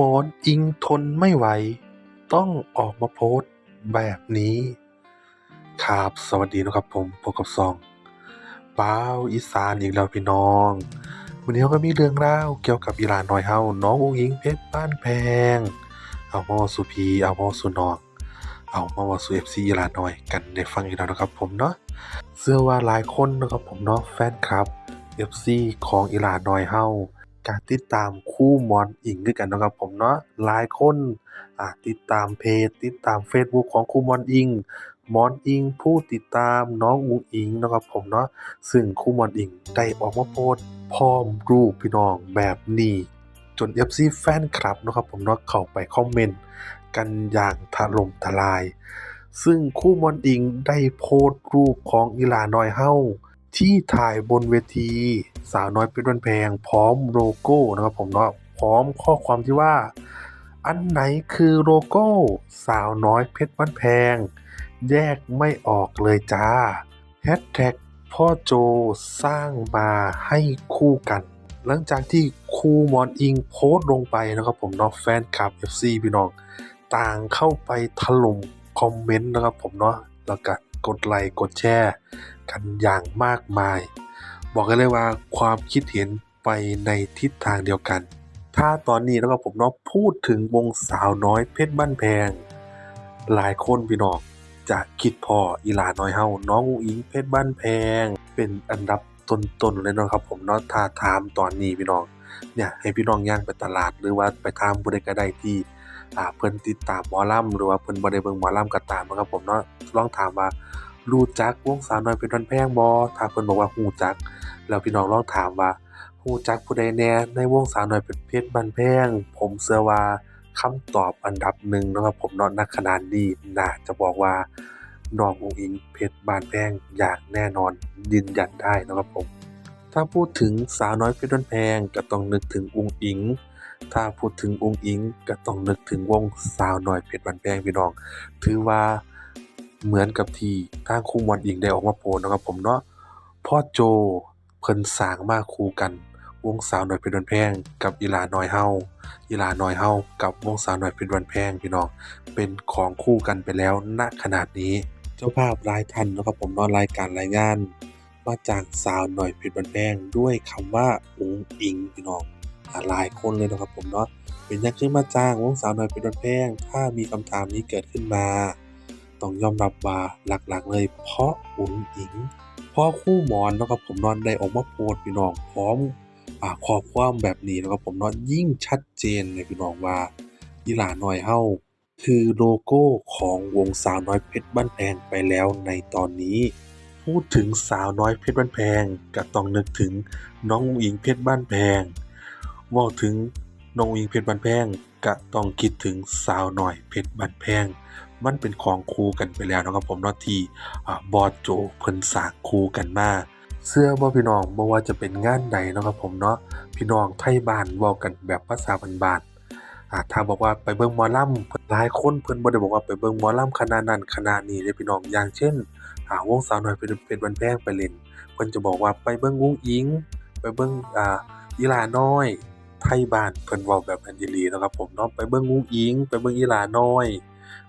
หมอนอิงทนไม่ไหว ต้องออกมาโพสต์แบบนี้ ครับสวัสดีนะครับผมพบกับช่องบ่าวอีสานอีกแล้วพี่น้องมื้อนี้เราก็มีเรื่องราเกี่ยวกับอีหลาน้อยเราน้องอุ๋งอิ๋งเพชรบ้านแพง เอามาวสู่พี่เอามาวสู่น้องเอามาว้าสู่ FC อีหลาน้อยกันได้ฟังอีกแล้วนะครับผมเนาะเชื่อว่าหลายคนนะครับผมเนาะแฟนคลับ FC ของอีหลาน้อยเรา ก็ติดตามคู่หมอนอิงคือกันเนาะครับผมเนาะหลายคนอ่าติดตามเพจ ติดตามเฟซบุ๊กของครูหมอนอิงหมอนอิงผู้ติดตามน้องอุ๋งอิงเนาะครับผมเนาะซึ่งครูหมอนอิงได้ออกมาโพสต์พร้อมรูปพี่น้องแบบนี้จน FC แฟนคลับนะครับผมเนาะเข้าไปคอมเมนต์กันอย่างถล่มทลาย ซึ่งครูหมอนอิงได้โพสต์รูปของอีหลาน้อยเราที่ถ่ายบนเวที สาวน้อยเพชรบ้นแพง พร้อมโลโก้นะครับผมเนาะพร้อมข้อความที่ว่า อันไหนคือโลโก้สาวน้อยเพชรบ้านแพง แยกไม่ออกเลยจ้าแฮชแท็กพ่อโจสร้างมาให้คู่กัน หลังจากที่ครูมอนอิงโพสต์ลงไปนะครับผมเนาะแฟนคลับ FC พี่น้อง ต่างเข้าไปถล่มคอมเมนต์นะครับผมเนาะแล้วก็กดไลค์กดแชร์ กันอย่างมากมาย บอกได้เลยว่าความคิดเห็นไปในทิศทางเดียวกัน ถ้าตอนนี้นะครับผมเนาะพูดถึงวงสาวน้อยเพชรบ้านแพง หลายคนพี่น้องจะคิดพ้ออีหลาน้อยเราน้องอุ๋งอิงเพชรบ้านแพง เป็นอันดับต้นๆเลยเนาะครับ ผมเนาะถ้าถามตอนนี้พี่น้องเนี่ยให้พี่น้องย่างไปตลาดหรือว่าไปถามผู้ใดก็ได้ที่เพิ่นติดตามหมอลำหรือว่าเพิ่นบ่ได้เบิ่งหมอลำก็ตามนะครับผมเนาะลองถามว่า รู้จักวงสาวน้อยเพชรบ้านแพงบ่ถ้าเพิ่นบอกว่ารู้จัก แล้วพี่น้องลองถามว่ารู้จักผู้ใดแหน่ในวงสาวน้อยเพชรบ้านแพง ผมเชื่อว่าคำตอบอันดับหนึ่งนะครับผมเนาะณขณะนี้น่าจะบอกว่าน้องอุ๋งอิ๋งเพชรบ้านแพงอย่างแน่นอนยืนยันได้นะครับผม ถ้าพูดถึงสาวน้อยเพชรบ้านแพงก็ต้องนึกถึงอุ๋งอิ๋งถ้าพูดถึงอุ๋งอิ๋งก็ต้องนึกถึงวงสาวน้อยเพชรบ้านแพงพี่น้อง ถือว่า เหมือนกับที่ทางครูหมอนอิงได้ออกมาโพสต์เนาะครับผมเนาะพ่อโจเพิ่นสร้างมาคู่กัน วงสาวน้อยเพชรบ้านแพงกับอีหลาน้อยเราอีหลาน้อยเรากับวงสาวน้อยเพชรบ้านแพงพี่น้องเป็นของคู่กันไปแล้วณขนาดนี้ เจ้าภาพหลายท่านนะครับผมเนาะรายการรายงาน มาจ้างสาวน้อยเพชรบ้านแพงด้วยคำว่าอุ๋งอิงพี่น้องหลายคนเลยนะครับผมเนาะเป็นหยังจึงมาจ้างวงสาวน้อยเพชรบ้านแพงถ้ามีคำถามนี้เกิดขึ้นมา ต้องยอมรับว่าหลักๆเลยเพราะอุ๋งอิง เพราะครูหมอนเนาะครับผมนาะได้ออกมาโพสต์พี่น้องพร้อมอ่าขอความแบบนี้เนาะครับผมนาะยิ่งชัดเจนเลยพี่น้องว่าอีหลาน้อยเราคือโลโก้ของวงสาวน้อยเพชรบ้านแพงไปแล้วในตอนนี้ พูดถึงสาวน้อยเพชรบ้านแพงก็ต้องนึกถึงน้องอุ๋งอิงเพชรบ้านแพงว้าถึงน้องอุ๋งอิงเพชรบ้านแพงก็ต้องคิดถึงสาวน้อยเพชรบ้านแพง มันเป็นของคู่กันไปแล้วนะครับผมเนาะที่บอสโจเพิ่นสางคู่กันมาเชื่อบ่พี่น้องบ่ว่าจะเป็นงานใดนะครับผมเนาะพี่น้องไทยบ้านเว้ากันแบบภาษาบ้านๆอ่าถ้าบอกว่าไปเบิ่งหมอลำหลายคนเพิ่นบ่ได้บอกว่าไปเบิ่งหมอลำคณะนั้นคณะนี้เดะพี่น้องอย่างเช่นอ่าวงสาวน้อยเพชรเพชรบ้านแพงไปเล่นเพิ่นจะบอกว่าไปเบิ่งวงอิง ไปเบิ่งอ่าอีลาน้อยไทยบ้านเพิ่นเว้าแบบนั้นอีหลีนะครับผมเนาะไปเบิ่งวงอิง ไปเบิ่งอีลาน้อย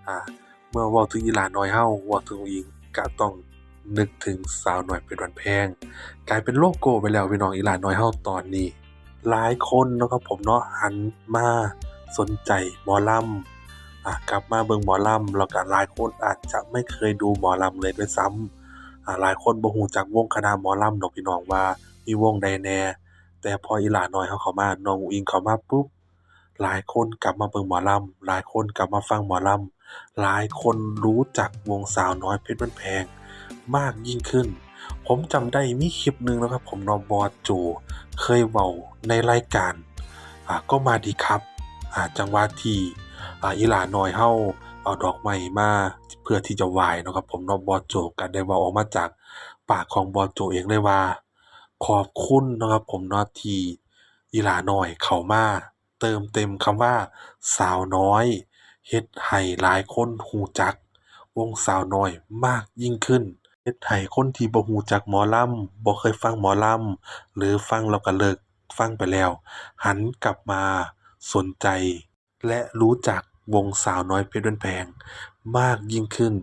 อ่า เมื่อว้าถึงอีหลาน้อยเราว้าถึงองอิงก็ต้องนึกถึงสาวหน้อยเพชรบ้านแพง กลายเป็นโลโก้ไปแล้วพี่น้องอีหลาน้อยเราตอนนี้ หลายคนเนาะครับผมเนาะหันมาสนใจหมอลำอ่ากลับมาเบิ่งหมอลำแล้วก็หลายคนอาจจะไม่เคยดูหมอลำเลยด้วยซ้ำอ่าหลายคนบ่รู้จักวงคณะหมอลำดอกพี่น้องว่ามีวงใดแน่แต่พออีหลาน้อยเราเข้ามาน้องอิงเข้ามาปุ๊บ หลายคนกลับมาเบิ่งหมอลำ หลายคนกลับมาฟังหมอลำ หลายคนรู้จักวงสาวน้อยเพชรบ้านแพงมากยิ่งขึ้น ผมจำได้มีคลิปหนึ่งเนาะครับ ผมนาะบอสโจ เคยเว้าในรายการอ่าก็มาดีครับอ่าจังหวะที่อ่าอีหลาน้อยเราเอาดอกไม้มาเพื่อที่จะไหว้นะครับ ผมนาะบอสโจก็ได้เว้าออกมาจากปากของบอสโจเองเลยว่า ขอบคุณนะครับผมนาะที่อีหลาน้อยเข้ามา เติมเต็มคำว่า สาวน้อย เฮ็ดให้หลายคนรู้จักวงสาวน้อยมากยิ่งขึ้น เฮ็ดให้คนที่บ่รู้จักหมอลำ บ่เคยฟังหมอลำ หรือฟังแล้วก็เลิกฟังไปแล้ว หันกลับมาสนใจ และรู้จักวงสาวน้อยเพชรบ้านแพง มากยิ่งขึ้น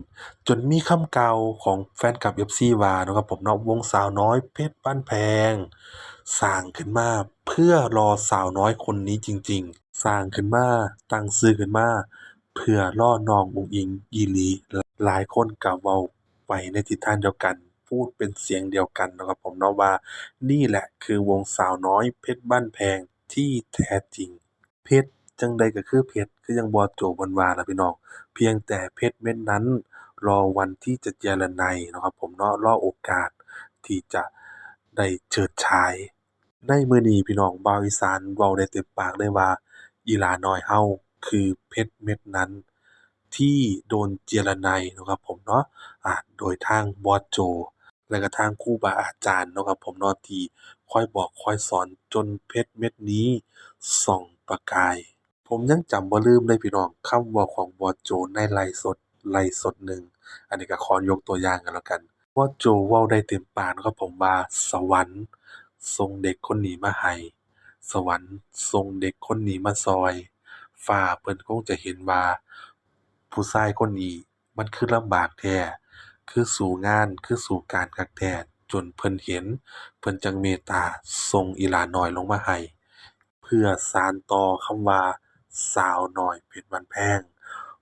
จนมีคำกล่าวของแฟนคลับ FC ว่าเนาะครับผมเนาะวงสาวน้อยเพชรบ้านแพง สร้างขึ้นมาเพื่อรอสาวน้อยคนนี้จริง ๆ สร้างขึ้นมาตั้งชื่อขึ้นมาเพื่อรอน้องอุ๋งอิงอีหลีหลายคนก็เว้าไปในทิศทางเดียวกัน พูดเป็นเสียงเดียวกันนะครับผมเนาะว่า นี่แหละคือวงสาวน้อยเพชรบ้านแพงที่แท้จริง เพชร จั่งใดก็คือเพชร คือจั่งบอโจเพิ่นว่าล่ะพี่น้อง เพียงแต่เพชรเม็ดนั้นรอวันที่จะเจระไนเนาะครับผมเนาะ รอโอกาสที่จะได้เฉิดฉาย ในมื้อนี้พี่น้อง บ่าวอีสานเว้าได้เต็มปากเลยว่า อีหลาน้อยเราคือเพชรเม็ดนั้น ที่โดนเจระไนเนาะครับผมเนาะ อ่า โดยทางบอโจแล้วก็ทางครูบาอาจารย์เนาะครับผมเนาะ ที่คอยบอกคอยสอนจนเพชรเม็ดนี้ส่องประกาย ผมยังจำบ่ลืมเลยพี่น้อง คำเว้าของบอสโจในไลฟ์สด ไลฟ์สดหนึ่ง อันนี้ก็ขอยกตัวอย่างก็แล้วกัน บอสโจเว้าได้เต็มปากนะครับผมว่า สวรรค์ส่งเด็กคนนี้มาให้ สวรรค์ส่งเด็กคนนี้มาช่วยฟ้าเพิ่นคงจะเห็นว่า ผู้ชายคนนี้มันคือลำบากแท้ คือสู้งาน คือสู้การคักแท้ จนเพิ่นเห็น เพิ่นจั่งเมตตาส่งอีหลาน้อยลงมาให้ เพื่อสานต่อคำว่า สาวน้อยเพชรบ้านแพง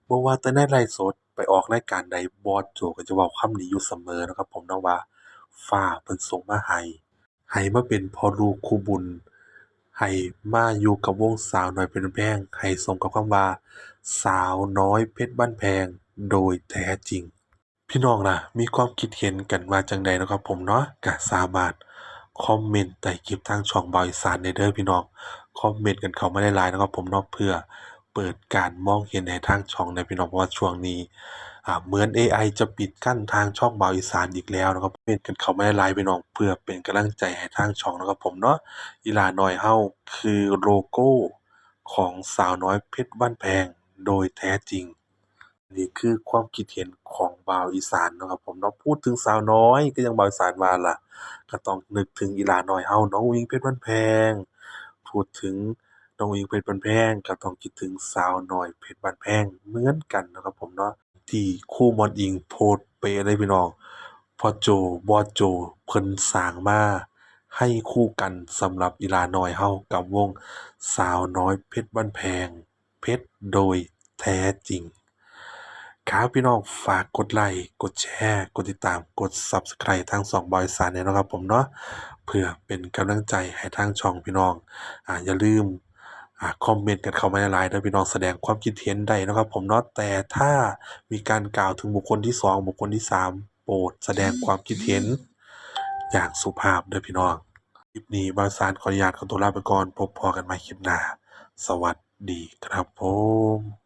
บ่ว่าแต่ในไลฟ์สด ไปออกรายการใด บอสโจก็จะเว้าคำนี้อยู่เสมอเนาะครับผมเนาะว่า ฟ้าเพิ่นส่งมาให้ ให้มาเป็นพ่อลูกคู่บุญ ให้มาอยู่กับวงสาวน้อยเพชรบ้านแพง ให้สมกับคำว่า สาวน้อยเพชรบ้านแพงโดยแท้จริง พี่น้องล่ะ มีความคิดเห็นกันว่าจังใดนะครับผมเนาะก็สามารถคอมเมนต์ใต้คลิปทางช่องบอีสานได้เด้อพี่น้อง คอมเมนต์กันเข้ามาหลายๆเนะครับผมเนาะเพื่อเปิดการมองเห็นให้ทางช่องได้พี่น้องเพราะว่าช่วงนี้เหมือน AI จะปิดกั้นทางช่องบ่าวอีสานอีกแล้วนะครับเม้นกันเข้ามาหลายๆพี่น้องเพื่อเป็นกำลังใจให้ทางช่องนะครับผมเนาะอีลาน้อยเราคือโลโก้ของสาวน้อยเพชรบ้านแพงโดยแท้จริง นี่คือความคิดเห็นของบ่าวอีสานนะครับผมเนาะพูดถึงสาวน้อยก็ย่างบ่าวอีสานว่าล่ะ ก็ต้องนึกถึงอีลาน้อยเราน้องอุ๋งอิงเพชรบ้านแพง พูดถึงน้องอุ๋งอิงเพชรบ้านแพง ก็ต้องคิดถึงสาวน้อยเพชรบ้านแพงเหมือนกันเนาะครับผมเนาะ ที่ครูหมอนอิงโพสต์เป๊ะเลยพี่น้อง พ่อโจบอโจ เพิ่นสร้างมาให้คู่กันสำหรับอีหลาน้อยเรากับวงสาวน้อยเพชรบ้านแพง เพชรโดยแท้จริง ครับพี่น้องฝากกดไลก์กดแชร์ กดติดตามกด Subscribe ทางช่องบอีสานแหน่เนะครับผมเนาะเพื่อเป็นกำลังใจให้ทางช่องพี่น้องอ่าอย่าลืมอ่าคอมเมนต์กันเข้ามาหลายๆเด้อพี่น้องแสดงความคิดเห็นได้นะครับผมเนาะแต่ถ้ามีการกล่าวถึงบุคคลที่ 2 บุคคลที่ 3 โปรดแสดงความคิดเห็น อย่างสุภาพด้อพี่น้องคลิปนี้บาวอีสานขออนุญาตขอตัวลาไปก่อนพบพอกันใหม่คลิปหน้า สวัสดีครับผม